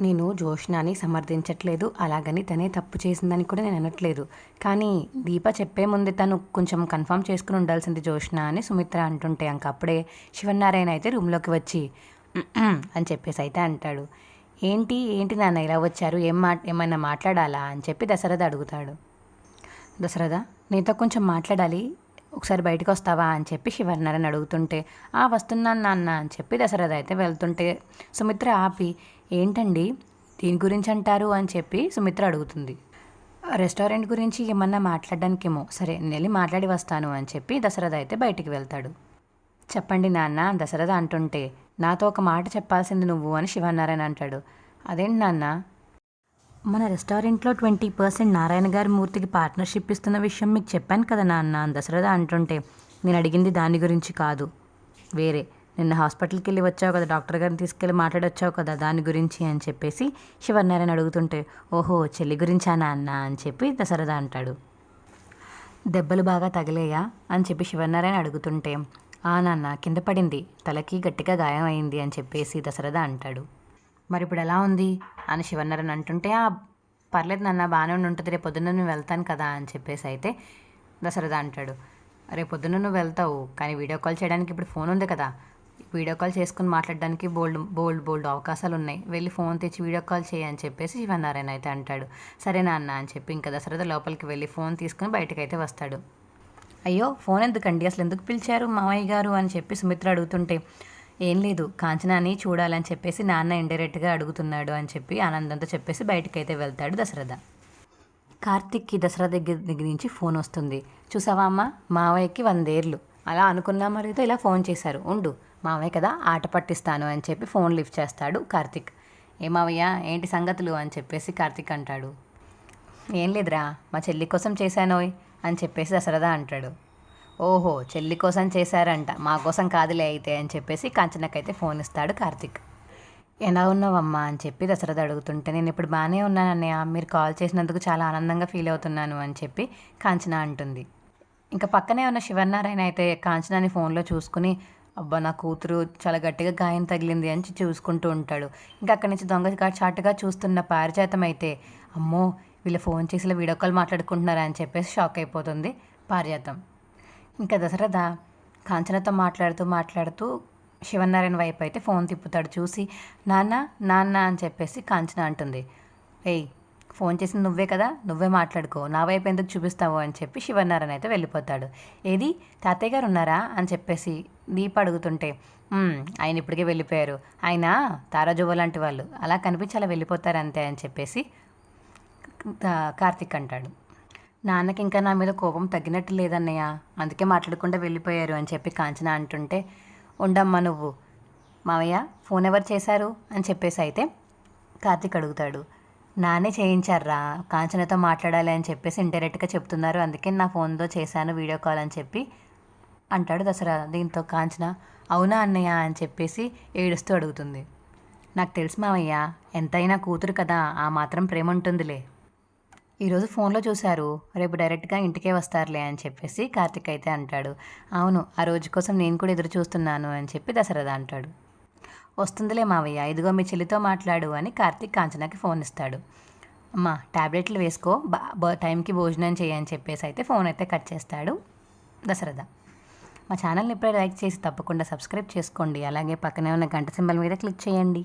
నేను జోష్నాని సమర్థించట్లేదు. అలాగని తనే తప్పు చేసిందని కూడా నేను అనట్లేదు. కానీ దీప చెప్పే ముందే తను కొంచెం కన్ఫర్మ్ చేసుకుని ఉండాల్సింది జోష్న అని సుమిత్ర అంటుంటే ఇంక అప్పుడే శివనారాయణ అయితే రూమ్లోకి వచ్చి అని చెప్పేసి అయితే అంటాడు. ఏంటి? ఏంటి నాన్న ఇలా వచ్చారు? ఏం మా ఏమైనా మాట్లాడాలా? అని చెప్పి దశరథ అడుగుతాడు. దశరథ నీతో కొంచెం మాట్లాడాలి. ఒకసారి బయటకు వస్తావా? అని చెప్పి శివనారాయణ అడుగుతుంటే ఆ వస్తున్నాను నాన్న అని చెప్పి దశరథ అయితే వెళ్తుంటే సుమిత్ర ఆపి ఏంటండి? దీని గురించి అంటారు అని చెప్పి సుమిత్ర అడుగుతుంది. రెస్టారెంట్ గురించి ఏమన్నా మాట్లాడడానికేమో. సరే నేను వెళ్ళి మాట్లాడి వస్తాను అని చెప్పి దశరథ అయితే బయటికి వెళ్తాడు. చెప్పండి నాన్న దశరథ అంటుంటే నాతో ఒక మాట చెప్పాల్సింది నువ్వు అని శివనారాయణ అంటాడు. అదేంటి నాన్న? మన రెస్టారెంట్లో ట్వంటీ పర్సెంట్ నారాయణ గారి మూర్తికి పార్ట్నర్షిప్ ఇస్తున్న విషయం మీకు చెప్పాను కదా నాన్న దశరథ అంటుంటే నేను అడిగింది దాని గురించి కాదు. వేరే. నిన్న హాస్పిటల్కి వెళ్ళి వచ్చావు కదా డాక్టర్ గారిని తీసుకెళ్ళి మాట్లాడొచ్చావు కదా దాని గురించి అని చెప్పేసి శివనారాయణ అడుగుతుంటే ఓహో చెల్లి గురించా అన్నా అని చెప్పి దసరదా అంటాడు. దెబ్బలు బాగా తగిలేయా అని చెప్పి శివనారాయణ అడుగుతుంటే ఆ నాన్న కింద పడింది తలకి గట్టిగా గాయం అయింది అని చెప్పేసి దశరథ అంటాడు. మరి ఇప్పుడు ఎలా ఉంది? అని శివనారాయణ అంటుంటే ఆ పర్లేదు నాన్న బాగానే ఉండి ఉంటుంది రేపు పొద్దున్న నేను వెళ్తాను కదా అని చెప్పేసి అయితే దశరథ అంటాడు. రేపు పొద్దున్న నువ్వు వెళ్తావు కానీ వీడియో కాల్ చేయడానికి ఇప్పుడు ఫోన్ ఉంది కదా వీడియో కాల్ చేసుకుని మాట్లాడడానికి బోల్డ్ బోల్డ్ బోల్డ్ అవకాశాలు ఉన్నాయి వెళ్ళి ఫోన్ తెచ్చి వీడియో కాల్ చేయి అని చెప్పేసి శివనారాయణ అయితే అంటాడు. సరే నాన్న అని చెప్పి ఇంకా దశరథ లోపలికి వెళ్ళి ఫోన్ తీసుకుని బయటకు అయితే వస్తాడు. అయ్యో ఫోన్ ఎందుకండి? అసలు ఎందుకు పిలిచారు మామయ్య గారు అని చెప్పి సుమిత్ర అడుగుతుంటే ఏం లేదు కాంచనాని చూడాలని చెప్పేసి నాన్న ఇండైరెక్ట్గా అడుగుతున్నాడు అని చెప్పి ఆనందంతో చెప్పేసి బయటకైతే వెళ్తాడు దశరథ. కార్తిక్కి దసరా దగ్గర దగ్గర నుంచి ఫోన్ వస్తుంది. చూసావా అమ్మ మావయ్యకి వందేర్లు. అలా అనుకున్నా మరితో ఇలా ఫోన్ చేశారు. ఉండు మావయ్య కదా ఆట పట్టిస్తాను అని చెప్పి ఫోన్ లిఫ్ట్ చేస్తాడు కార్తిక్. ఏ మావయ్య ఏంటి సంగతులు? అని చెప్పేసి కార్తిక్ అంటాడు. ఏం లేదురా మా చెల్లి కోసం చేశానోయ్ అని చెప్పేసి దసరదా అంటాడు. ఓహో చెల్లి కోసం చేశారంట మా కోసం కాదులే అయితే అని చెప్పేసి కంచనకైతే ఫోన్ ఇస్తాడు కార్తిక్. ఎలా ఉన్నావమ్మా? అని చెప్పి దశరథ అడుగుతుంటే నేను ఇప్పుడు బాగానే ఉన్నాను అన్నయ్య మీరు కాల్ చేసినందుకు చాలా ఆనందంగా ఫీల్ అవుతున్నాను అని చెప్పి కాంచన అంటుంది. ఇంకా పక్కనే ఉన్న శివనారాయణ అయితే కాంచనాని ఫోన్లో చూసుకుని అబ్బా నా కూతురు చాలా గట్టిగా గాయం తగిలింది అని చూసుకుంటూ ఉంటాడు. ఇంకా అక్కడి నుంచి దొంగ చాటుగా చూస్తున్న పారిజాతం అయితే అమ్మో వీళ్ళు ఫోన్ చేసి ఇలా వీడియో కాల్ మాట్లాడుకుంటున్నారా అని చెప్పేసి షాక్ అయిపోతుంది పారిజాతం. ఇంకా దశరథ కాంచనతో మాట్లాడుతూ మాట్లాడుతూ శివనారాయణ వైపు అయితే ఫోన్ తిప్పుతాడు. చూసి నాన్న నాన్న అని చెప్పేసి కాంచన అంటుంది. ఏయ్ ఫోన్ చేసింది నువ్వే కదా నువ్వే మాట్లాడుకో నా వైపు ఎందుకు చూపిస్తావు అని చెప్పి శివనారాయణ అయితే వెళ్ళిపోతాడు. ఏది? తాతయ్య గారు ఉన్నారా? అని చెప్పేసి దీప అడుగుతుంటే ఆయన ఇప్పటికే వెళ్ళిపోయారు. ఆయన తారాజువ లాంటి వాళ్ళు అలా కనిపించి అలా వెళ్ళిపోతారు అంతే అని చెప్పేసి కార్తిక్ అంటాడు. నాన్నకి ఇంకా నా మీద కోపం తగ్గినట్టు లేదన్నయ్య. అందుకే మాట్లాడకుండా వెళ్ళిపోయారు అని చెప్పి కాంచన అంటుంటే ఉండమ్మా నువ్వు. మావయ్య ఫోన్ ఎవరు చేశారు? అని చెప్పేసి అయితే కార్తిక్ అడుగుతాడు. నానే చేయించారా? కాంచనతో మాట్లాడాలి అని చెప్పేసి ఇండైరెక్ట్గా చెప్తున్నారు. అందుకే నా ఫోన్తో చేశాను వీడియో కాల్ అని చెప్పి. అంటాడు దసరా. దీంతో కాంచన అవునా అన్నయ్య అని చెప్పేసి ఏడుస్తూ అడుగుతుంది. నాకు తెలుసు మావయ్య ఎంతైనా కూతురు కదా ఆ మాత్రం ప్రేమ ఉంటుందిలే. ఈరోజు ఫోన్లో చూశారు రేపు డైరెక్ట్గా ఇంటికే వస్తారులే అని చెప్పేసి కార్తిక్ అయితే అంటాడు. అవును ఆ రోజు కోసం నేను కూడా ఎదురు చూస్తున్నాను అని చెప్పి దశరథ అంటాడు. వస్తుందిలే మావయ్య. ఇదిగో మీ చెల్లితో మాట్లాడు అని కార్తీక్ కాంచనాకి ఫోన్ ఇస్తాడు. అమ్మ టాబ్లెట్లు వేసుకో. బా టైంకి భోజనం చేయని చెప్పేసి అయితే ఫోన్ అయితే కట్ చేస్తాడు దశరథ. మా ఛానల్ని ఇప్పుడే లైక్ చేసి తప్పకుండా సబ్స్క్రైబ్ చేసుకోండి. అలాగే పక్కనే ఉన్న గంట సింబల్ మీద క్లిక్ చేయండి.